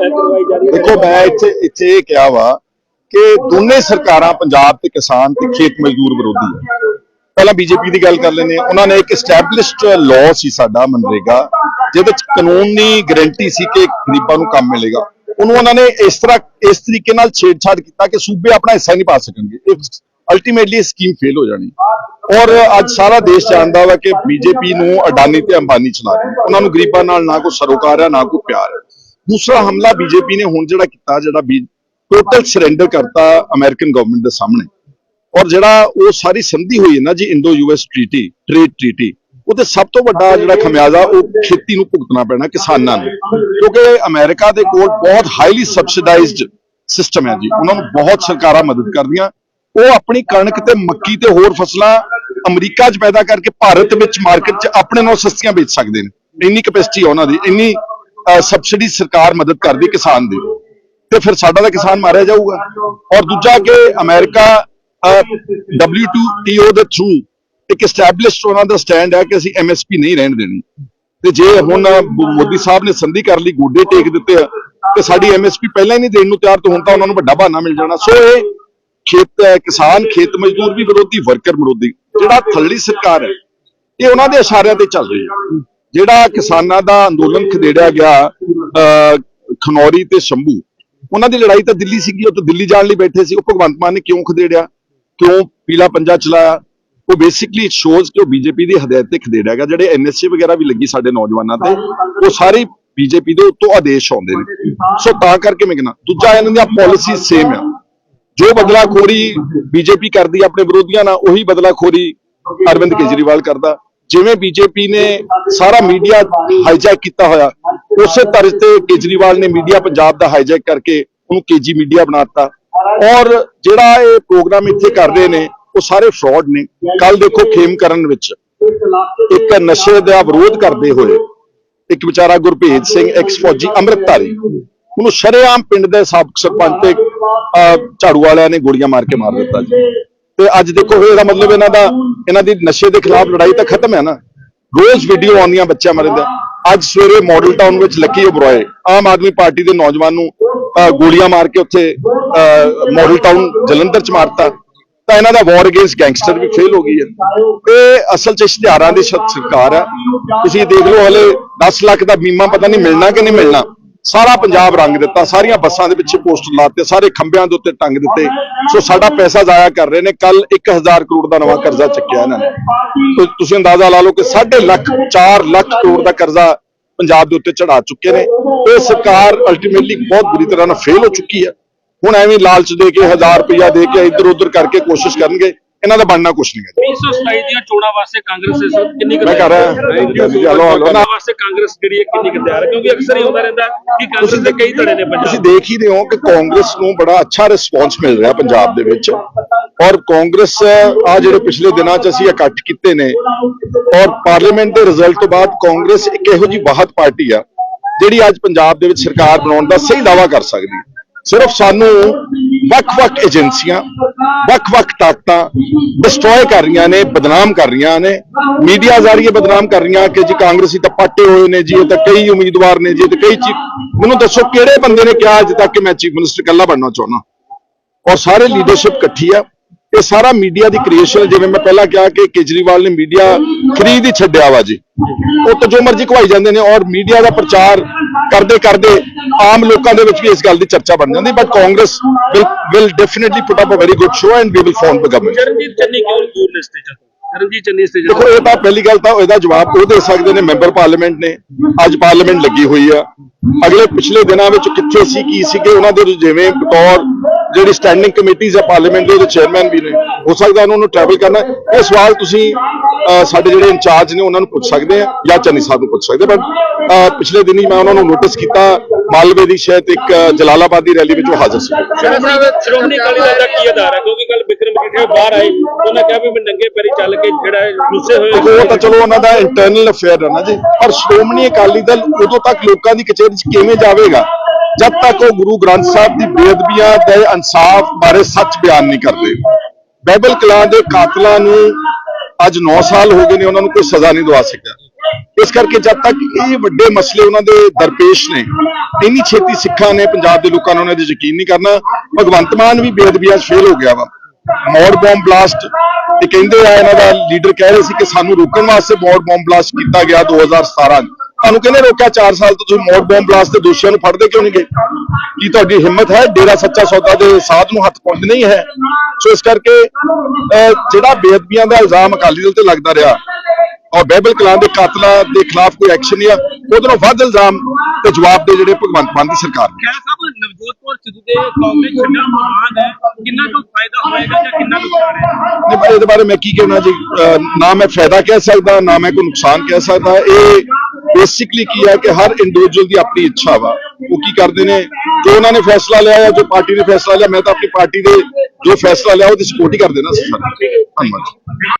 ਦੇਖੋ, ਮੈਂ ਇੱਥੇ ਇੱਥੇ ਇਹ ਕਿਹਾ ਵਾ ਕਿ ਦੋਨੇ ਸਰਕਾਰਾਂ ਪੰਜਾਬ ਤੇ ਕਿਸਾਨ ਤੇ ਖੇਤ ਮਜ਼ਦੂਰ ਵਿਰੋਧੀ ਹੈ ਪਹਿਲਾਂ ਬੀਜੇਪੀ ਦੀ ਗੱਲ ਕਰ ਲੈਂਦੇ ਹਾਂ। ਉਹਨਾਂ ਨੇ ਇੱਕ ਐਸਟੈਬਲਿਸ਼ਡ ਲਾਅ ਸੀ ਸਾਡਾ ਮਨਰੇਗਾ, ਜਿਹਦੇ ਵਿੱਚ ਕਾਨੂੰਨੀ ਗਾਰੰਟੀ ਸੀ ਕਿ ਗਰੀਬਾਂ ਨੂੰ ਕੰਮ ਮਿਲੇਗਾ। ਉਹਨੂੰ ਉਹਨਾਂ ਨੇ ਇਸ ਤਰ੍ਹਾਂ, ਇਸ ਤਰੀਕੇ ਨਾਲ ਛੇੜਛਾੜ ਕੀਤਾ ਕਿ ਸੂਬੇ ਆਪਣਾ ਹਿੱਸਾ ਨਹੀਂ ਪਾ ਸਕਣਗੇ। ਅਲਟੀਮੇਟਲੀ ਸਕੀਮ ਫੇਲ ਹੋ ਜਾਣੀ। ਔਰ ਅੱਜ ਸਾਰਾ ਦੇਸ਼ ਜਾਣਦਾ ਵਾ ਕਿ ਬੀਜੇਪੀ ਨੂੰ ਅਡਾਨੀ ਤੇ ਅੰਬਾਨੀ ਚਲਾ ਰਹੇ ਉਹਨਾਂ ਨੂੰ ਗਰੀਬਾਂ ਨਾਲ ਨਾ ਕੋਈ ਸਰੋਕਾਰ ਹੈ ਨਾ ਕੋਈ ਪਿਆਰ ਹੈ ਦੂਸਰਾ ਹਮਲਾ ਬੀਜੇਪੀ ਨੇ ਹੁਣ ਜਿਹੜਾ ਕੀਤਾ, ਜਿਹੜਾ ਟੋਟਲ ਸਰੈਂਡਰ ਕਰਤਾ ਅਮਰੀਕਨ ਗਵਰਨਮੈਂਟ ਦੇ ਸਾਹਮਣੇ। ਔਰ ਜਿਹੜਾ ਉਹ ਸਾਰੀ ਸੰਧੀ ਹੋਈ ਹੈ ਨਾ ਜੀ Indo US treaty trade treaty ਉਹਦੇ ਸਭ ਤੋਂ ਵੱਡਾ ਜਿਹੜਾ ਖਮਿਆਜ਼ਾ, ਉਹ ਖੇਤੀ ਨੂੰ ਭੁਗਤਣਾ ਪੈਣਾ ਕਿਸਾਨਾਂ ਨੂੰ। ਕਿਉਂਕਿ ਅਮਰੀਕਾ ਦੇ ਕੋਲ ਬਹੁਤ ਹਾਈਲੀ ਸਬਸਿਡਾਈਜ਼ਡ ਸਿਸਟਮ ਹੈ ਜੀ। ਉਹਨਾਂ ਨੂੰ ਬਹੁਤ ਸਰਕਾਰਾਂ ਮਦਦ ਕਰਦੀਆਂ। ਉਹ ਆਪਣੀ ਕਣਕ ਤੇ ਮੱਕੀ ਤੇ ਹੋਰ ਫਸਲਾਂ ਅਮਰੀਕਾ 'ਚ ਪੈਦਾ ਕਰਕੇ ਭਾਰਤ ਵਿੱਚ ਮਾਰਕੀਟ 'ਚ ਆਪਣੇ ਨਾਲੋਂ ਸਸਤੀਆਂ ਵੇਚ ਸਕਦੇ ਨੇ। ਇੰਨੀ ਕੈਪੈਸਿਟੀ ਉਹਨਾਂ ਦੀ, ਇੰਨੀ ਸਬਸਿਡੀ ਸਰਕਾਰ ਮਦਦ ਕਰਦੀ ਕਿਸਾਨ ਦੀ। ਤੇ ਫਿਰ ਸਾਡਾ ਤਾਂ ਕਿਸਾਨ ਮਾਰਿਆ ਜਾਊਗਾ। ਔਰ ਦੂਜਾ ਕਿ ਅਮਰੀਕਾ WTO ਦੇ ਥਰੂ ਇੱਕ ਐਸਟੈਬਲਿਸ਼ਡ ਉਹਨਾਂ ਦਾ ਸਟੈਂਡ ਹੈ ਕਿ ਅਸੀਂ MSP ਨਹੀਂ ਰਹਿਣ ਦੇਣੀ। ਤੇ ਜੇ ਹੁਣ ਮੋਦੀ ਸਾਹਿਬ ਨੇ ਸੰਧੀ ਕਰ ਲਈ, ਗੋਡੇ ਟੇਕ ਦਿੱਤੇ ਆ, ਤੇ ਸਾਡੀ MSP ਪਹਿਲਾਂ ਹੀ ਨਹੀਂ ਦੇਣ ਨੂੰ ਤਿਆਰ, ਤੇ ਹੁਣ ਤਾਂ ਉਹਨਾਂ ਨੂੰ ਵੱਡਾ ਬਹਾਨਾ ਮਿਲ ਜਾਣਾ। ਸੋ ਇਹ ਖੇਤ ਕਿਸਾਨ, ਖੇਤ ਮਜ਼ਦੂਰ ਵੀ ਵਿਰੋਧੀ, ਵਰਕਰ ਵਿਰੋਧੀ, ਜਿਹੜਾ ਥੱਲੜੀ ਸਰਕਾਰ ਹੈ, ਇਹ ਉਹਨਾਂ ਦੇ ਇਸ਼ਾਰਿਆਂ ਤੇ ਚੱਲ ਰਹੀ ਹੈ। ਜਿਹੜਾ ਕਿਸਾਨਾਂ ਦਾ ਅੰਦੋਲਨ ਖਦੇੜਿਆ ਗਿਆ ਅਹ, ਖਨੌਰੀ ਤੇ ਸ਼ੰਭੂ ਉਹਨਾਂ ਦੀ ਲੜਾਈ ਤਾਂ ਦਿੱਲੀ ਸੀਗੀ ਉਹ ਤਾਂ ਦਿੱਲੀ ਜਾਣ ਲਈ ਬੈਠੇ ਸੀ। ਉਹ ਭਗਵੰਤ ਮਾਨ ਨੇ ਕਿਉਂ ਖਦੇੜਿਆ? ਕਿਉਂ ਪੀਲਾ ਪੰਜਾ ਚਲਾਇਆ? ਉਹ ਬੇਸਿਕਲੀ ਇਟ ਸ਼ੋਜ਼ ਕਿ ਉਹ ਬੀਜੇਪੀ ਦੀ ਹਦਾਇਤ ਤੇ ਖਦੇੜਿਆ ਗਿਆ ਜਿਹੜੇ ਐਨਐਸਏ ਵਗੈਰਾ ਵੀ ਲੱਗੀ ਸਾਡੇ ਨੌਜਵਾਨਾਂ ਤੇ ਉਹ ਸਾਰੇ ਬੀਜੇਪੀ ਦੇ ਉੱਤੋਂ ਆਦੇਸ਼ ਆਉਂਦੇ ਨੇ। ਸੋ ਤਾਂ ਕਰਕੇ ਮੈਂ ਕਹਿੰਦਾ ਦੂਜਾ ਇਹਨਾਂ ਦੀਆਂ ਪਾਲਿਸੀ ਸੇਮ ਆ। ਜੋ ਬਦਲਾਖੋਰੀ ਬੀਜੇਪੀ ਕਰਦੀ ਆਪਣੇ ਵਿਰੋਧੀਆਂ ਨਾਲ ਉਹੀ ਬਦਲਾਖੋਰੀ ਅਰਵਿੰਦ ਕੇਜਰੀਵਾਲ ਕਰਦਾ। ਜਿਵੇਂ ਬੀਜੇਪੀ ਨੇ ਸਾਰਾ ਮੀਡੀਆ ਹਾਈਜੈਕ ਕੀਤਾ ਹੋਇਆ, ਉਸੇ ਤਰ੍ਹਾਂ ਤੇ ਕੇਜਰੀਵਾਲ ਨੇ ਮੀਡੀਆ ਪੰਜਾਬ ਦਾ ਹਾਈਜੈਕ ਕਰਕੇ ਉਹਨੂੰ ਕੇਜੀ ਮੀਡੀਆ ਬਣਾਤਾ। ਔਰ ਜਿਹੜਾ ਇਹ ਪ੍ਰੋਗਰਾਮ ਇੱਥੇ ਕਰ ਰਹੇ ਨੇ, ਉਹ ਸਾਰੇ ਫਰਾਡ ਨੇ। ਕੱਲ ਦੇਖੋ ਖੇਮ ਕਰਨ ਵਿੱਚ ਇੱਕ ਨਸ਼ੇ ਦਾ ਵਿਰੋਧ ਕਰਦੇ ਹੋਏ ਇੱਕ ਵਿਚਾਰਾ ਗੁਰਭੇਜ ਸਿੰਘ ਐਕਸ ਫੌਜੀ ਅੰਮ੍ਰਿਤਧਾਰੀ, ਉਹਨੂੰ ਸ਼ਰੇਆਮ ਪਿੰਡ ਦੇ ਸਾਬਕ ਸਰਪੰਚ ਤੇ ਝਾੜੂ ਵਾਲਿਆਂ ਨੇ ਗੋਲੀਆਂ ਮਾਰ ਕੇ ਮਾਰ ਦਿੱਤਾ ਜੀ। ਤੇ ਅੱਜ ਦੇਖੋ ਇਹਦਾ ਮਤਲਬ ਇਹਨਾਂ ਦਾ ਇਹਨਾਂ ਦੀ ਨਸ਼ੇ ਦੇ ਖਿਲਾਫ ਲੜਾਈ ਤਾਂ ਖਤਮ ਹੈ ਨਾ। ਰੋਜ਼ ਵੀਡੀਓ ਆਉਂਦੀਆਂ ਬੱਚਿਆਂ ਮਰਨ ਦਾ। ਅੱਜ ਸਵੇਰੇ ਮਾਡਲ ਟਾਊਨ ਵਿੱਚ ਲੱਕੀ ਓਬਰਾਏ ਆਮ ਆਦਮੀ ਪਾਰਟੀ ਦੇ ਨੌਜਵਾਨ ਨੂੰ ਅਹ, ਗੋਲੀਆਂ ਮਾਰ ਕੇ ਉੱਥੇ ਮਾਡਲ ਟਾਊਨ ਜਲੰਧਰ ਚ ਮਾਰਤਾ। ਤਾਂ ਇਹਨਾਂ ਦਾ ਵਾਰ ਅਗੇਂਸਟ ਗੈਂਗਸਟਰ ਵੀ ਫੇਲ ਹੋ ਗਈ ਹੈ। ਇਹ ਅਸਲ ਚ ਇਸ਼ਤਿਹਾਰਾਂ ਦੀ ਸਰਕਾਰ ਹੈ। ਤੁਸੀਂ ਦੇਖ ਲਓ ਹਲੇ 10 ਲੱਖ ਦਾ ਬੀਮਾ ਪਤਾ ਨਹੀਂ ਮਿਲਣਾ ਕਿ ਨਹੀਂ ਮਿਲਣਾ। ਸਾਰਾ ਪੰਜਾਬ ਰੰਗ ਦਿੱਤਾ, ਸਾਰੀਆਂ ਬੱਸਾਂ ਦੇ ਪਿੱਛੇ ਪੋਸਟਰ ਲਾਤੇ, ਸਾਰੇ ਖੰਭਿਆਂ ਦੇ ਉੱਤੇ ਟੰਗ ਦਿੱਤੇ। ਸੋ ਸਾਡਾ ਪੈਸਾ ਜ਼ਾਇਆ ਕਰ ਰਹੇ ਨੇ ਕੱਲ 1000 ਕਰੋੜ ਦਾ ਨਵਾਂ ਕਰਜ਼ਾ ਚੱਕਿਆ ਇਹਨਾਂ ਨੇ। ਤੁਸੀਂ ਅੰਦਾਜ਼ਾ ਲਾ ਲਓ ਕਿ 1.5 ਲੱਖ 4 ਲੱਖ ਕਰੋੜ ਦਾ ਕਰਜ਼ਾ ਪੰਜਾਬ ਦੇ ਉੱਤੇ ਚੜਾ ਚੁੱਕੇ ਨੇ। ਇਹ ਸਰਕਾਰ ਅਲਟੀਮੇਟਲੀ ਬਹੁਤ ਬੁਰੀ ਤਰ੍ਹਾਂ ਨਾਲ ਫੇਲ ਹੋ ਚੁੱਕੀ ਹੈ। ਹੁਣ ਐਵੇਂ ਲਾਲਚ ਦੇ ਕੇ 1000 ਰੁਪਇਆ ਦੇ ਕੇ ਇੱਧਰ ਉੱਧਰ ਕਰਕੇ ਕੋਸ਼ਿਸ਼ ਕਰਨਗੇ ਇਹਨਾਂ ਦਾ ਬਣਨਾ ਕੁਛ ਨਹੀਂ ਹੈ। 2027 ਦੀਆਂ ਚੋਣਾਂ ਵਾਸਤੇ ਕਾਂਗਰਸ ਇਸ ਵਕਤ ਕਿੰਨੀ ਕੁ ਮੈਂ ਕਰ ਰਿਹਾ। ਜੀ ਹਲੋ ਹਲੋ ਚੋਣਾਂ ਵਾਸਤੇ ਕਾਂਗਰਸ ਜਿਹੜੀ ਹੈ ਕਿੰਨੀ ਕੁ ਤਿਆਰ ਹੈ? ਕਿਉਂਕਿ ਅਕਸਰ ਹੀ ਹੁੰਦਾ ਰਹਿੰਦਾ ਕਿ ਕਾਂਗਰਸ ਦੇ ਕਈ ਧੜੇ ਨੇ ਤੁਸੀਂ ਪੰਜਾਬ ਦੇਖ ਹੀ ਰਹੇ ਹੋ ਕਿ ਕਾਂਗਰਸ ਨੂੰ ਬੜਾ ਅੱਛਾ ਰਿਸਪੌਂਸ ਮਿਲ ਰਿਹਾ ਪੰਜਾਬ ਦੇ ਵਿੱਚ। ਔਰ ਕਾਂਗਰਸ ਆ ਜਿਹੜੇ ਪਿਛਲੇ ਦਿਨਾਂ 'ਚ ਅਸੀਂ ਇਕੱਠ ਕੀਤੇ ਨੇ ਔਰ ਪਾਰਲੀਮੈਂਟ ਦੇ ਰਿਜ਼ਲਟ ਤੋਂ ਬਾਅਦ ਕਾਂਗਰਸ ਇੱਕ ਇਹੋ ਜੀ ਬਾਹਤ ਪਾਰਟੀ ਆ ਜਿਹੜੀ ਅੱਜ ਪੰਜਾਬ ਦੇ ਵਿੱਚ ਸਰਕਾਰ ਬਣਾਉਣ ਦਾ ਸਹੀ ਦਾਵਾ ਕਰ ਸਕਦੀ ਹੈ। ਸਿਰਫ ਸਾਨੂੰ ਵੱਖ-ਵੱਖ ਏਜੰਸੀਆਂ, ਵੱਖ-ਵੱਖ ਤਾਕਤਾਂ ਡਿਸਟਰੋਏ ਕਰ ਰਹੀਆਂ ਨੇ, ਬਦਨਾਮ ਕਰ ਰਹੀਆਂ ਨੇ। ਮੀਡੀਆ ਜ਼ਰੀਏ ਬਦਨਾਮ ਕਰ ਰਹੀਆਂ ਕਿ ਜੀ ਕਾਂਗਰਸੀ ਤਾਂ ਪਾਟੇ ਹੋਏ ਨੇ ਜੀ, ਇਹ ਤਾਂ ਕਈ ਉਮੀਦਵਾਰ ਨੇ ਜੀ, ਇਹ ਤਾਂ ਕਈ ਚੀਫ ਮੈਨੂੰ ਦੱਸੋ ਕਿਹੜੇ ਬੰਦੇ ਨੇ ਕਿਹਾ ਅੱਜ ਤੱਕ ਕਿ ਮੈਂ ਚੀਫ ਮਿਨਿਸਟਰ ਇਕੱਲਾ ਬਣਨਾ ਚਾਹੁੰਦਾ? ਔਰ ਸਾਰੇ ਲੀਡਰਸ਼ਿਪ ਇਕੱਠੀ ਆ। ਇਹ ਸਾਰਾ ਮੀਡੀਆ ਦੀ ਕ੍ਰੀਏਸ਼ਨ ਜਿਵੇਂ ਮੈਂ ਪਹਿਲਾਂ ਕਿਹਾ ਕਿ ਕੇਜਰੀਵਾਲ ਨੇ ਮੀਡੀਆ ਖਰੀਦ ਹੀ ਛੱਡਿਆ ਵਾ ਜੀ। ਉਹ ਤਾਂ ਜੋ ਮਰਜ਼ੀ ਘਵਾਈ ਜਾਂਦੇ ਨੇ ਔਰ ਮੀਡੀਆ ਦਾ ਪ੍ਰਚਾਰ ਕਰਦੇ ਕਰਦੇ ਆਮ ਲੋਕਾਂ ਦੇ ਵਿੱਚ ਵੀ ਇਸ ਗੱਲ ਦੀ ਚਰਚਾ ਬਣ ਜਾਂਦੀ but Congress will will definitely put up a very good show and we will form the government Charanjit Channi ਕਿਉਂ ਦੂਰ ਨੇ ਸਟੇਜ ਤੋਂ? ਚਰਨਜੀਤ ਚੰਨੀ ਸਟੇਜ ਦੇਖੋ ਇਹ ਤਾਂ ਪਹਿਲੀ ਗੱਲ ਤਾਂ ਇਹਦਾ ਜਵਾਬ ਉਹ ਦੇ ਸਕਦੇ ਨੇ ਮੈਂਬਰ ਪਾਰਲੀਮੈਂਟ ਨੇ। ਅੱਜ ਪਾਰਲੀਮੈਂਟ ਲੱਗੀ ਹੋਈ ਆ। ਅਗਲੇ ਪਿਛਲੇ ਦਿਨਾਂ ਵਿੱਚ ਕਿੱਥੇ ਸੀ ਕੀ ਸੀਗੇ ਉਹਨਾਂ ਦੇ ਜਿਵੇਂ ਬਤੌਰ ਜਿਹੜੀ ਸਟੈਂਡਿੰਗ ਕਮੇਟੀਜ਼ ਆ ਪਾਰਲੀਮੈਂਟ ਦੇ ਉਹਦੇ ਚੇਅਰਮੈਨ ਵੀ ਨੇ। ਹੋ ਸਕਦਾ ਉਹਨਾਂ ਨੂੰ ਟਰੈਵਲ ਕਰਨਾ ਇਹ ਸਵਾਲ ਤੁਸੀਂ ਸਾਡੇ ਜਿਹੜੇ ਇੰਚਾਰਜ ਨੇ ਉਹਨਾਂ ਨੂੰ ਪੁੱਛ ਸਕਦੇ ਆ ਜਾਂ ਚੰਨੀ ਸਾਹਿਬ ਨੂੰ ਪੁੱਛ ਸਕਦੇ ਬਟ ਪਿਛਲੇ ਦਿਨੀ ਮੈਂ ਉਹਨਾਂ ਨੂੰ ਨੋਟਿਸ ਕੀਤਾ ਮਾਲਵੇ ਦੀ ਸ਼ਾਇਦ ਇੱਕ ਜਲਾਲਾਬਾਦ ਦੀ ਰੈਲੀ ਵਿੱਚ ਉਹ ਹਾਜ਼ਰ ਸੀ। ਸ਼੍ਰੋਮਣੀ ਅਕਾਲੀ ਦਲ ਦਾ ਕੀ ਆਧਾਰ ਹੈ? ਕਿਉਂਕਿ ਕੱਲ ਬਿਕਰਮ ਮਜੀਠੀਆ ਬਾਹਰ ਆਏ ਉਹਨਾਂ ਕਿਹਾ ਵੀ ਮੈਂ ਨੰਗੇ ਪੈਰੀ ਚੱਲ ਕੇ ਜਿਹੜਾ ਗੁੱਸੇ ਹੋਏ ਉਹ ਤਾਂ ਚਲੋ ਉਹਨਾਂ ਦਾ ਇੰਟਰਨਲ ਅਫੇਅਰ ਹੈ ਨਾ ਜੀ। ਪਰ ਸ਼੍ਰੋਮਣੀ ਅਕਾਲੀ ਦਲ ਉਦੋਂ ਤੱਕ ਲੋਕਾਂ ਦੀ ਕਚਹਿਰੀ 'ਚ ਕਿਵੇਂ ਜਾਵੇਗਾ? ਜਦ ਤੱਕ ਉਹ ਗੁਰੂ ਗ੍ਰੰਥ ਸਾਹਿਬ ਦੀ ਬੇਅਦਬੀਆਂ ਤੇ ਇਨਸਾਫ ਬਾਰੇ ਸੱਚ ਬਿਆਨ ਨਹੀਂ ਕਰਦੇ। ਬਾਈਬਲ ਕਲਾਂ ਦੇ ਕਾਤਲਾਂ ਨੂੰ ਅੱਜ 9 ਸਾਲ ਹੋ ਗਏ ਨੇ, ਉਹਨਾਂ ਨੂੰ ਕੋਈ ਸਜ਼ਾ ਨਹੀਂ ਦਵਾ ਸਕਿਆ। ਇਸ ਕਰਕੇ ਜਦ ਤੱਕ ਇਹ ਵੱਡੇ ਮਸਲੇ ਉਹਨਾਂ ਦੇ ਦਰਪੇਸ਼ ਨੇ, ਇੰਨੀ ਛੇਤੀ ਸਿੱਖਾਂ ਨੇ, ਪੰਜਾਬ ਦੇ ਲੋਕਾਂ ਨੇ ਉਹਨਾਂ ਦੇ ਯਕੀਨ ਨਹੀਂ ਕਰਨਾ, ਭਗਵੰਤ ਮਾਨ ਵੀ ਬੇਅਦਬੀਆਂ ਫੇਲ ਹੋ ਗਿਆ ਵਾ। ਮੌੜ ਬੰਬ ਬਲਾਸਟ ਇਹ ਕਹਿੰਦੇ ਆ, ਇਹਨਾਂ ਦਾ ਲੀਡਰ ਕਹਿ ਰਹੇ ਸੀ ਕਿ ਸਾਨੂੰ ਰੋਕਣ ਵਾਸਤੇ ਮੌੜ ਬੰਬ ਬਲਾਸਟ ਕੀਤਾ ਗਿਆ 2017 ਤੁਹਾਨੂੰ ਕਹਿੰਦੇ ਰੋਕਿਆ? 4 ਸਾਲ ਤੋਂ ਤੁਸੀਂ ਮੌੜ ਬੰਬ ਬਲਾਸਟ ਦੇ ਦੋਸ਼ੀਆਂ ਨੂੰ ਫੜਦੇ ਕਿਉਂ ਨਹੀਂ ਗਏ ਕੀ ਤੁਹਾਡੀ ਹਿੰਮਤ ਹੈ? ਡੇਰਾ ਸੱਚਾ ਸੌਦਾ ਦੇ ਸਾਧ ਨੂੰ ਹੱਥ ਪਾਉਂਦੇ ਨਹੀਂ ਹੈ? ਸੋ ਇਸ ਕਰਕੇ ਜਿਹੜਾ ਬੇਅਦਬੀਆਂ ਦਾ ਇਲਜ਼ਾਮ ਅਕਾਲੀ ਦਲ ਤੇ ਲੱਗਦਾ ਰਿਹਾ ਔਰ ਬਾਈਬਲ ਕਲਾਂ ਦੇ ਕਾਤਲਾਂ ਦੇ ਖਿਲਾਫ ਕੋਈ ਐਕਸ਼ਨ ਨਹੀਂ ਆ ਉਹਦੋਂ ਵੱਧ ਇਲਜ਼ਾਮ ਤੇ ਜਵਾਬ ਦੇ ਜਿਹੜੇ ਭਗਵੰਤ ਮਾਨ ਦੀ ਸਰਕਾਰ ਨੇ। ਸਾਹਿਬ ਨਵਜੋਤ ਕੌਰ ਸਿੱਧੂ ਦੇ ਕਾਂਗਰਸ ਛੱਡਣ ਤੋਂ ਬਾਅਦ ਕਿੰਨਾ ਕੁ ਫਾਇਦਾ ਹੋਏਗਾ ਜਾਂ ਕਿੰਨਾ ਨੁਕਸਾਨ ਹੈ? ਨਹੀਂ ਇਹਦੇ ਬਾਰੇ ਮੈਂ ਕੀ ਕਹਿਣਾ ਜੀ? ਨਾ ਮੈਂ ਫਾਇਦਾ ਕਹਿ ਸਕਦਾ ਨਾ ਮੈਂ ਕੋਈ ਨੁਕਸਾਨ ਕਹਿ ਸਕਦਾ। ਇਹ ਬੇਸਿਕਲੀ ਕੀ ਹੈ ਕਿ ਹਰ ਇੰਡੀਵਿਜੂਅਲ ਦੀ ਆਪਣੀ ਇੱਛਾ ਵਾ। ਉਹ ਕੀ ਕਰਦੇ ਨੇ? ਜੋ ਉਹਨਾਂ ਨੇ ਫੈਸਲਾ ਲਿਆ ਜਾਂ ਜੋ ਪਾਰਟੀ ਨੇ ਫੈਸਲਾ ਲਿਆ, ਮੈਂ ਤਾਂ ਆਪਣੀ ਪਾਰਟੀ ਦੇ ਜੋ ਫੈਸਲਾ ਲਿਆ, ਉਹਦੀ ਸਪੋਰਟ ਹੀ ਕਰਦੇ ਨਾ ਸਾਰੇ। ਧੰਨਵਾਦ